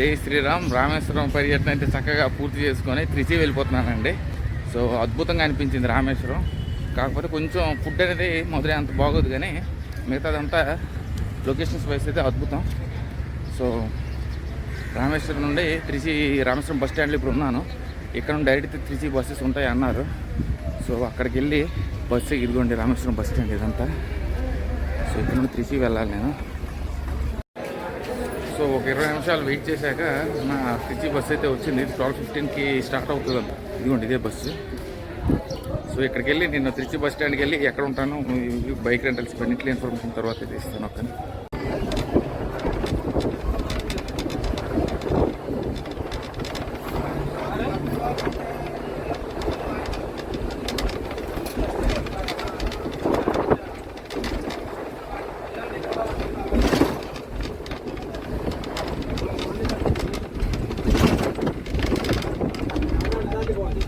జై శ్రీరామ్ రామేశ్వరం పర్యటన అయితే చక్కగా పూర్తి చేసుకొని త్రిచి వెళ్ళిపోతున్నానండి. సో అద్భుతంగా అనిపించింది రామేశ్వరం. కాకపోతే కొంచెం ఫుడ్ అనేది మొదలై అంత బాగోదు కానీ మిగతాదంతా లొకేషన్స్ వైస్ అయితే అద్భుతం. సో రామేశ్వరం నుండి త్రిచి రామేశ్వరం బస్ స్టాండ్లో ఇప్పుడు ఉన్నాను. ఇక్కడ నుండి డైరెక్ట్ త్రిచి బస్సెస్ ఉంటాయి అన్నారు. సో అక్కడికి వెళ్ళి బస్సు ఇదిగోండి రామేశ్వరం బస్ స్టాండ్ ఇదంతా. సో ఇక్కడ నుండి త్రిచి వెళ్ళాలి నేను. సో ఒక ఇరవై నిమిషాలు వెయిట్ చేశాక నా త్రిచి బస్సు అయితే వచ్చింది. ట్వెల్వ్ ఫిఫ్టీన్కి స్టార్ట్ అవుతుంది. ఇదిగోండి ఇదే బస్సు. సో ఇక్కడికి వెళ్ళి నేను తిరిచి బస్ స్టాండ్కి వెళ్ళి ఎక్కడ ఉంటాను బైక్ రెంటల్స్ ఇవన్నింటిలో ఇన్ఫర్మేషన్ తర్వాత అయితే ఇస్తాను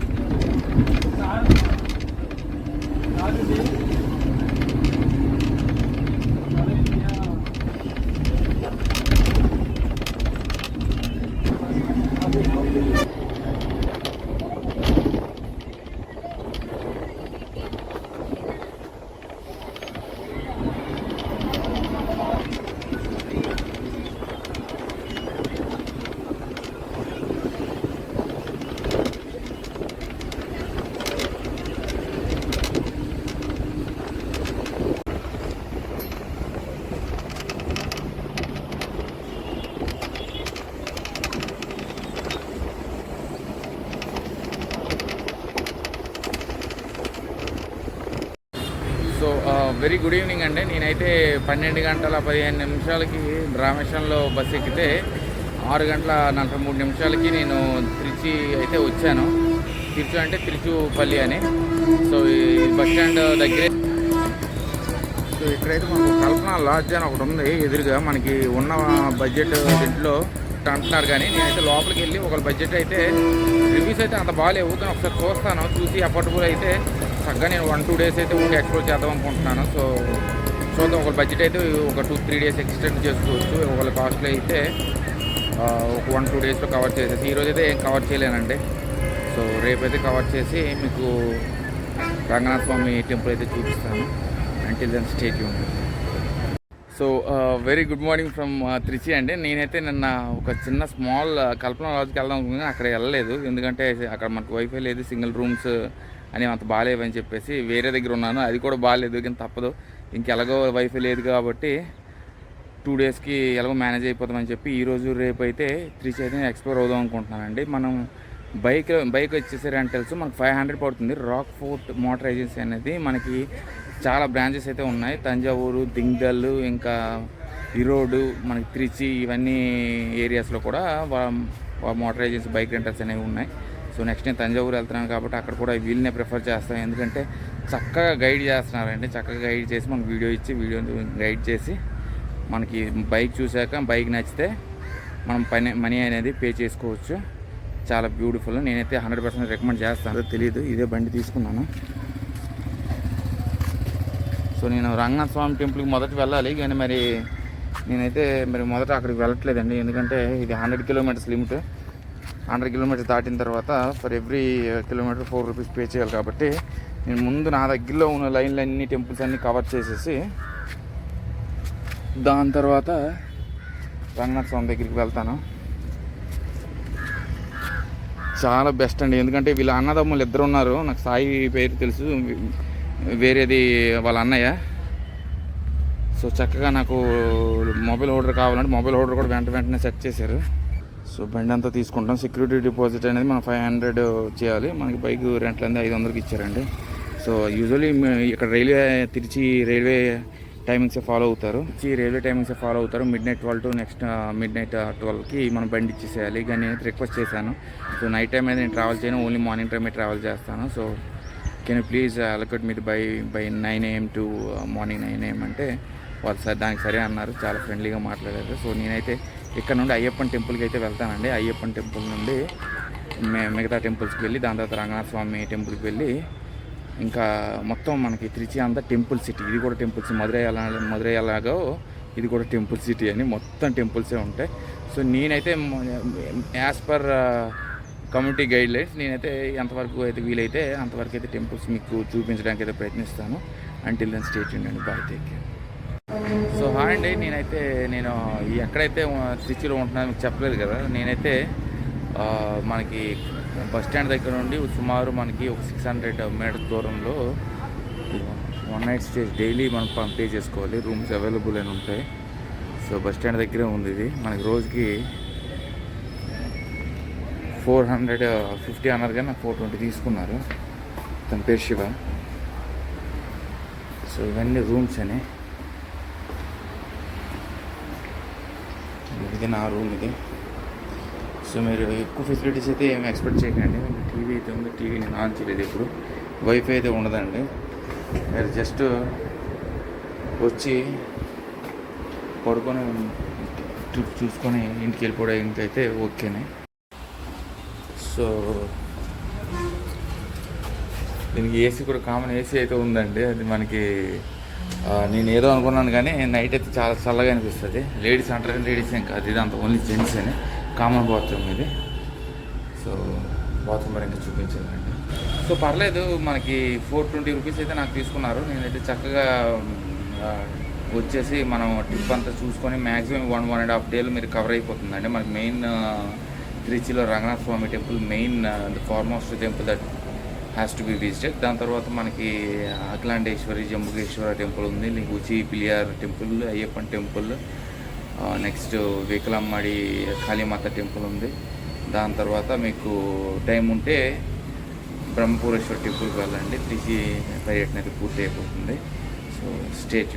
ఒక్క సో వెరీ గుడ్ ఈవినింగ్ అండి. నేనైతే పన్నెండు గంటల పదిహేను నిమిషాలకి రామేశ్వరంలో బస్ ఎక్కితే ఆరు గంటల నలభై మూడు నిమిషాలకి నేను తిరుచి అయితే వచ్చాను. తిరుచు అంటే తిరుచుపల్లి అని. సో ఈ బస్ స్టాండ్ దగ్గరే సో ఇక్కడైతే మనకు కల్పన లాడ్జ్ అని ఒకటి ఉంది ఎదురుగా. మనకి ఉన్న బడ్జెట్ దీంట్లో అంటున్నారు కానీ నేనైతే లోపలికి వెళ్ళి ఒక బడ్జెట్ అయితే రివ్యూస్ అయితే అంత బాగాలేవు. కానీ ఒకసారి చూస్తాను. చూసి అఫోర్డబుల్ అయితే చక్కగా నేను వన్ టూ డేస్ అయితే ఊరికి ఎక్స్ప్లోర్ చేద్దాం అనుకుంటున్నాను. సో చూద్దాం. ఒక బడ్జెట్ అయితే ఒక టూ త్రీ డేస్ ఎక్స్టెండ్ చేసుకోవచ్చు. ఒకవేళ కాస్ట్లో అయితే ఒక వన్ టూ డేస్లో కవర్ చేసేసి ఈరోజు అయితే ఏం కవర్ చేయలేనండి. సో రేపైతే కవర్ చేసి మీకు రంగనాథ స్వామి టెంపుల్ అయితే చూపిస్తాను. Until then stay so very good morning from Trichy అండి. నేనైతే నిన్న ఒక చిన్న స్మాల్ కల్పన లాజ్కి వెళ్దాం అనుకున్నాను. అక్కడ వెళ్ళలేదు. ఎందుకంటే అక్కడ మనకు వైఫై లేదు. సింగిల్ రూమ్స్ అని అంత బాగాలేవని చెప్పేసి వేరే దగ్గర ఉన్నాను. అది కూడా బాగాలేదు కానీ తప్పదు. ఇంకెలాగో వైఫై లేదు కాబట్టి టూ డేస్కి ఎలాగో మేనేజ్ అయిపోతామని చెప్పి ఈరోజు రేపు అయితే త్రిచి అయితే ఎక్స్ప్లోర్ అవుదాం అనుకుంటున్నానండి. మనం బైక్ బైక్ వచ్చేసి రెంటల్స్ మనకు ఫైవ్ హండ్రెడ్ పడుతుంది. రాక్ ఫోర్ట్ మోటార్ ఏజెన్సీ అనేది మనకి చాలా బ్రాంచెస్ అయితే ఉన్నాయి. తంజావూరు దింగ్దల్ ఇంకా ఈరోడు మనకి త్రిచి ఇవన్నీ ఏరియాస్లో కూడా మోటార్ ఏజెన్సీ బైక్ రెంటల్స్ అనేవి ఉన్నాయి. సో నెక్స్ట్ నేను తంజావూరు వెళ్తున్నాను కాబట్టి అక్కడ కూడా వీళ్ళనే ప్రిఫర్ చేస్తాను. ఎందుకంటే చక్కగా గైడ్ చేస్తున్నారండి. చక్కగా గైడ్ చేసి మనకు వీడియో ఇచ్చి వీడియో గైడ్ చేసి మనకి బైక్ చూశాక బైక్ నచ్చితే మనం పని మనీ అనేది పే చేసుకోవచ్చు. చాలా బ్యూటిఫుల్. నేనైతే హండ్రెడ్ పర్సెంట్ రికమెండ్ చేస్తాను. తెలియదు. ఇదే బండి తీసుకున్నాను. సో నేను రంగనాథ స్వామి టెంపుల్కి మొదట వెళ్ళాలి. కానీ మరి నేనైతే మరి మొదట అక్కడికి వెళ్ళట్లేదండి. ఎందుకంటే ఇది hundred kilometres limit. Hundred kilometre దాటిన తర్వాత for every kilometre four rupees pay చేయాలి కాబట్టి నేను ముందు నా దగ్గరలో ఉన్న లైన్లు అన్ని టెంపుల్స్ అన్నీ కవర్ చేసేసి దాని తర్వాత రంగనాథ స్వామి దగ్గరికి వెళ్తాను. చాలా బెస్ట్ అండి. ఎందుకంటే వీళ్ళ అన్నదమ్ములు ఇద్దరు ఉన్నారు. నాకు సాయి పేరు తెలుసు. వేరేది వాళ్ళ అన్నయ్య. సో చక్కగా నాకు మొబైల్ హోల్డర్ కావాలంటే మొబైల్ హోల్డర్ కూడా వెంట వెంటనే సెట్ చేశారు. సో బండి అంతా తీసుకుంటాం. సెక్యూరిటీ డిపాజిట్ అనేది మనం ఫైవ్ హండ్రెడ్ చేయాలి. మనకి బైక్ రెంట్లు అనేది ఐదు వందలకి ఇచ్చారండి. సో యూజువలీ ఇక్కడ railway Trichy railway timings follow అవుతారు. రైల్వే టైమింగ్స్ ఫాలో అవుతారు. Midnight twelve to next midnight ట్వెల్వ్కి మనం బండి ఇచ్చేసేయాలి. కానీ నేను రిక్వెస్ట్ చేశాను. సో నైట్ టైం అయితే నేను ట్రావెల్ చేయను. ఓన్లీ మార్నింగ్ టైమే ట్రావెల్ చేస్తాను. So can you please allocate మీద by by nine AM to morning nine AM అంటే వాళ్ళు సార్ దానికి సరే అన్నారు. చాలా ఫ్రెండ్లీగా మాట్లాడారు. సో నేనైతే ఇక్కడ నుండి అయ్యప్పన్ టెంపుల్కి అయితే వెళ్తానండి. అయ్యప్పన్ టెంపుల్ నుండి మి- మిగతా టెంపుల్స్కి వెళ్ళి దాని తర్వాత రంగనాథ స్వామి టెంపుల్కి వెళ్ళి ఇంకా మొత్తం మనకి త్రిచి అంతా టెంపుల్ సిటీ ఇది కూడా టెంపుల్స్ మధురై అలా మధురై అలాగో ఇది కూడా టెంపుల్ సిటీ అని మొత్తం టెంపుల్సే ఉంటాయి. సో నేనైతే as per community guidelines నేనైతే ఎంతవరకు అయితే వీలైతే అంతవరకు అయితే టెంపుల్స్ మీకు చూపించడానికి అయితే ప్రయత్నిస్తాను. అంటిల్ దెన్ స్టేట్ అండి bye take care so hi అండి నేనైతే నేను ఎక్కడైతే త్రిచిలో ఉంటున్నాను మీకు చెప్పలేదు కదా నేనైతే మనకి బస్ స్టాండ్ దగ్గర నుండి సుమారు మనకి ఒక సిక్స్ హండ్రెడ్ మీటర్ దూరంలో వన్ నైట్ స్టే డైలీ మనం పం- పే చేసుకోవాలి రూమ్స్ అవైలబుల్ అని ఉంటాయి. సో బస్ స్టాండ్ దగ్గరే ఉంది ఇది మనకి రోజుకి ఫోర్ హండ్రెడ్ ఫిఫ్టీ అన్నారు కానీ ఫోర్ ట్వంటీ తీసుకున్నారు. తన పేరు శివ. సో ఇవన్నీ రూమ్స్ అని. ఇది నా రూమ్ ఇది. సో మీరు ఎక్కువ ఫెసిలిటీస్ అయితే ఏమి ఎక్స్పెక్ట్ చేయకండి. టీవీ అయితే ఉంది. టీవీ నేను ఆన్ చేయలేదు ఇప్పుడు. వైఫై అయితే ఉండదండి. మీరు జస్ట్ వచ్చి పడుకొని ట్రిప్ చూసుకొని ఇంటికి వెళ్ళిపోవడానికి అయితే ఓకేనే సో దీనికి ఏసీ కూడా కామన్ ఏసీ అయితే ఉందండి. అది మనకి నేను ఏదో అనుకున్నాను కానీ నైట్ అయితే చాలా చల్లగా అనిపిస్తుంది. లేడీస్ అంటారు లేడీస్ ఏం కాదు. ఇది అంత ఓన్లీ జెంట్స్ అని కామన్ బాత్రూమ్ ఇది. సో బాత్రూమ్ మరి ఇంకా చూపించాలండి సో పర్లేదు. మనకి ఫోర్ ట్వంటీ రూపీస్ అయితే నాకు తీసుకున్నారు. నేనైతే చక్కగా వచ్చేసి మనం ట్రిప్ అంతా చూసుకొని maximum one one and half డేలో మీరు కవర్ అయిపోతుందండి. మనకి main తిరుచిలో Ranganatha Swamy temple main foremost temple that has to be visited దాని తర్వాత మనకి అఖిలాండేశ్వరి జంబుకేశ్వర టెంపుల్ ఉంది Uchi Pillaiyar temple Ayyappan temple next Vekkaliamman Kalimata temple ఉంది. దాని తర్వాత మీకు టైం ఉంటే బ్రహ్మపురేశ్వర టెంపుల్కి వెళ్ళండి. త్రిచి పర్యటన అయితే పూర్తి అయిపోతుంది సో స్టేట్